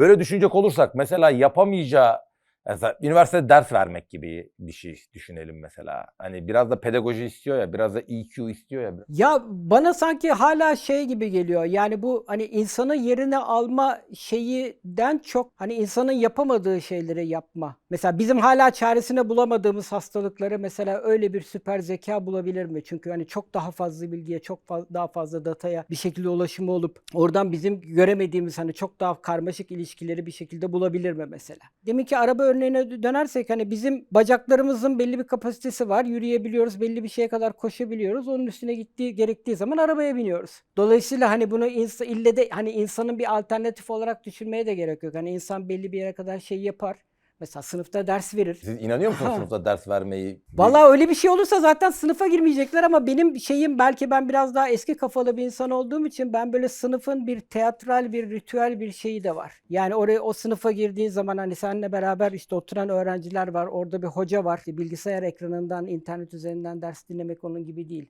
Böyle düşünecek olursak mesela yapamayacağı mesela üniversitede ders vermek gibi bir şey düşünelim mesela. Hani biraz da pedagoji istiyor ya, biraz da EQ istiyor ya. Ya bana sanki hala şey gibi geliyor. Yani bu hani insanın yerine alma şeyinden çok hani insanın yapamadığı şeyleri yapma. Mesela bizim hala çaresine bulamadığımız hastalıkları mesela öyle bir süper zeka bulabilir mi? Çünkü hani çok daha fazla bilgiye, çok fa- daha fazla dataya bir şekilde ulaşımı olup oradan bizim göremediğimiz hani çok daha karmaşık ilişkileri bir şekilde bulabilir mi mesela? Demin ki araba örneğine dönersek hani bizim bacaklarımızın belli bir kapasitesi var. Yürüyebiliyoruz, belli bir şeye kadar koşabiliyoruz. Onun üstüne gittiği gerektiği zaman arabaya biniyoruz. Dolayısıyla hani bunu ins- ille de hani insanın bir alternatif olarak düşünmeye de gerek yok. Hani insan belli bir yere kadar şey yapar. Mesela sınıfta ders verir. Siz inanıyor musunuz sınıfta ders vermeyi? Vallahi öyle bir şey olursa zaten sınıfa girmeyecekler ama benim şeyim belki ben biraz daha eski kafalı bir insan olduğum için ben böyle sınıfın bir teatral bir ritüel bir şeyi de var. Yani oraya o sınıfa girdiğin zaman hani seninle beraber işte oturan öğrenciler var. Orada bir hoca var. Bilgisayar ekranından internet üzerinden ders dinlemek onun gibi değil.